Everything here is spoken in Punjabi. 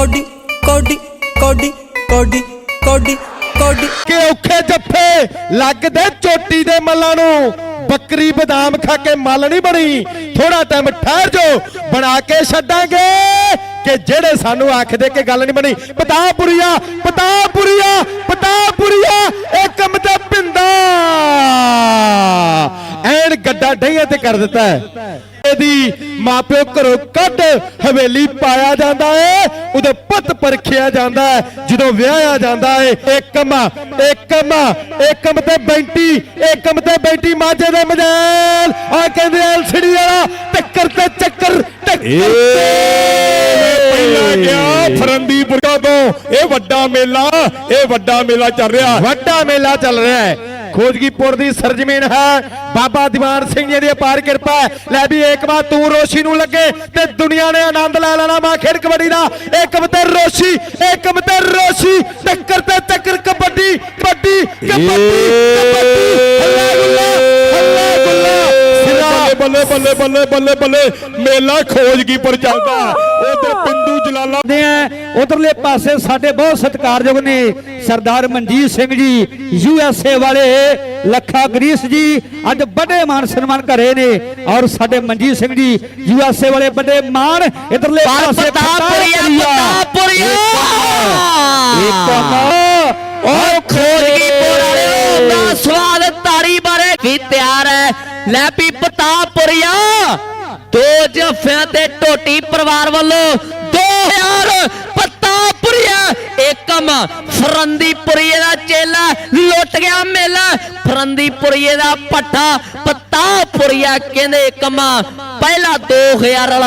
ਕੋਡੀ ਕੋਡੀ ਕੋਡੀ ਕੋਡੀ ਕੋਡੀ ਕੋਡੀ। ਕਿ ਔਖੇ ਜੱਫੇ ਲੱਗਦੇ ਚੋਟੀ ਦੇ ਮੱਲਾਂ ਨੂੰ। ਬੱਕਰੀ ਬਦਾਮ ਖਾ ਕੇ ਮੱਲ ਨਹੀਂ ਬਣੀ। ਥੋੜਾ ਟਾਈਮ ਠਹਿਰ ਜੋ, ਬਣਾ ਕੇ ਛੱਡਾਂਗੇ। ਕਿ ਜਿਹੜੇ ਸਾਨੂੰ ਆਖਦੇ ਕਿ ਗੱਲ ਨਹੀਂ ਬਣੀ। ਪਤਾਪੁਰੀਆ ਪਤਾਪੁਰੀਆ ਪਤਾਪੁਰੀਆ ਇਹ ਕੰਮ ਤੇ ਪਿੰਦਾ। ਐਨ ਗੱਡਾ ਡਈਆਂ ਤੇ ਕਰ ਦਿੱਤਾ ਹੈ। ਇਹਦੀ ਮਾਪਿਓ ਘਰੋਂ ਕੱਢ ਹਵੇਲੀ ਪਾਇਆ ਜਾਂਦਾ ਏ ਉਹਦੇ ਪੁੱਤ ਪਰਖਿਆ ਜਾਂਦਾ ਹੈ ਜਦੋਂ ਵਿਆਹਿਆ ਜਾਂਦਾ ਏ ਏਕਮ ਏਕਮ ਏਕਮ ਤੇ ਬੈਂਟੀ ਏਕਮ ਤੇ ਬੈਂਟੀ ਮਾਝੇ ਦੇ ਮਜਾਲ। ਆ ਕਹਿੰਦੇ ਐਲਸੀਡੀ ਵਾਲਾ ਟੱਕਰ ਤੇ ਚੱਕਰ ਟੱਕਰ ਪਹਿਲਾਂ ਗਿਆ ਫਰੰਦੀਪੁਰਾ ਤੋਂ ਇਹ ਵੱਡਾ ਮੇਲਾ ਇਹ ਵੱਡਾ ਮੇਲਾ ਚੱਲ ਰਿਹਾ। ਵੱਡਾ ਮੇਲਾ ਚੱਲ ਰਿਹਾ ਹੈ। ਖੋਜਗੀਪੁਰ ਦੀ ਸਰਜਮੀਨ ਹੈ। ਬਾਬਾ ਦੀਵਾਨ ਸਿੰਘ ਜੀ ਦੀ ਅਪਾਰ ਕਿਰਪਾ ਹੈ। ਲੈ ਵੀ ਇੱਕ ਵਾਰ ਤੂੰ ਰੋਸ਼ੀ ਨੂੰ ਲੱਗੇ ਤੇ ਦੁਨੀਆ ਨੇ ਆਨੰਦ ਲੈ ਲੈਣਾ ਮਾ ਖੇਡ ਕਬੱਡੀ ਦਾ। ਇੱਕ ਤੇ ਰੋਸ਼ੀ ਏਕਮ ਤੇ ਰੋਸ਼ੀ। ਟੱਕਰ ਤੇ ਟੱਕਰ ਕਬੱਡੀ ਕਬੱਡੀ ਕਬੱਡੀ ਬੱਲੇ ਬੱਲੇ ਬੱਲੇ ਬੱਲੇ ਬੱਲੇ। ਮੇਲਾ ਖੋਜਗੀਪੁਰ ਚੱਲਦਾ। ਉਧਰ ਪਿੰਡੂ ਜਲਾਲਾ ਕਰਦੇ ਆ ਉਧਰਲੇ ਪਾਸੇ ਸਾਡੇ ਬਹੁਤ ਸਤਿਕਾਰਯੋਗ ਨੇ ਸਰਦਾਰ Manjeet Singh ji U S A ਵਾਲੇ ਲੱਖਾ ਗਰੀਸ ਜੀ ਅੱਜ ਵੱਡੇ ਮਾਨ ਸਨਮਾਨ ਕਰੇ ਨੇ। ਔਰ ਸਾਡੇ Manjeet Singh ji U S A ਵਾਲੇ ਵੱਡੇ ਮਾਨ ਇਧਰਲੇ ਪਾਸੇ ਪਤਾਪੁਰੀਆ ਏਕਮ ਉਹ ਖੋਜਗੀਪੁਰ ਵੀ ਤਿਆਰ ਹੈ। ਲੈ ਵੀ ਪਤਾਪੁਰੀਆ, ਦੋ ਜਫਿਆਂ ਤੇ ਟੋਟੀ ਪਰਿਵਾਰ ਵੱਲੋਂ 2000 ਪਤਾਪੁਰੀਆ। ਏਕਮ ਫਰੰਦੀਪੁਰੀਏ ਦਾ ਚੇਲਾ ਲੁੱਟ ਗਿਆ ਮੇਲਾ। ਫਰੰਦੀਪੁਰੀਏ ਦਾ ਪੱਠਾ ਪਤਾਪੁਰੀਆ ਕਹਿੰਦੇ ਏਕਮ ਪਹਿਲਾ 2000 ਵਾਲਾ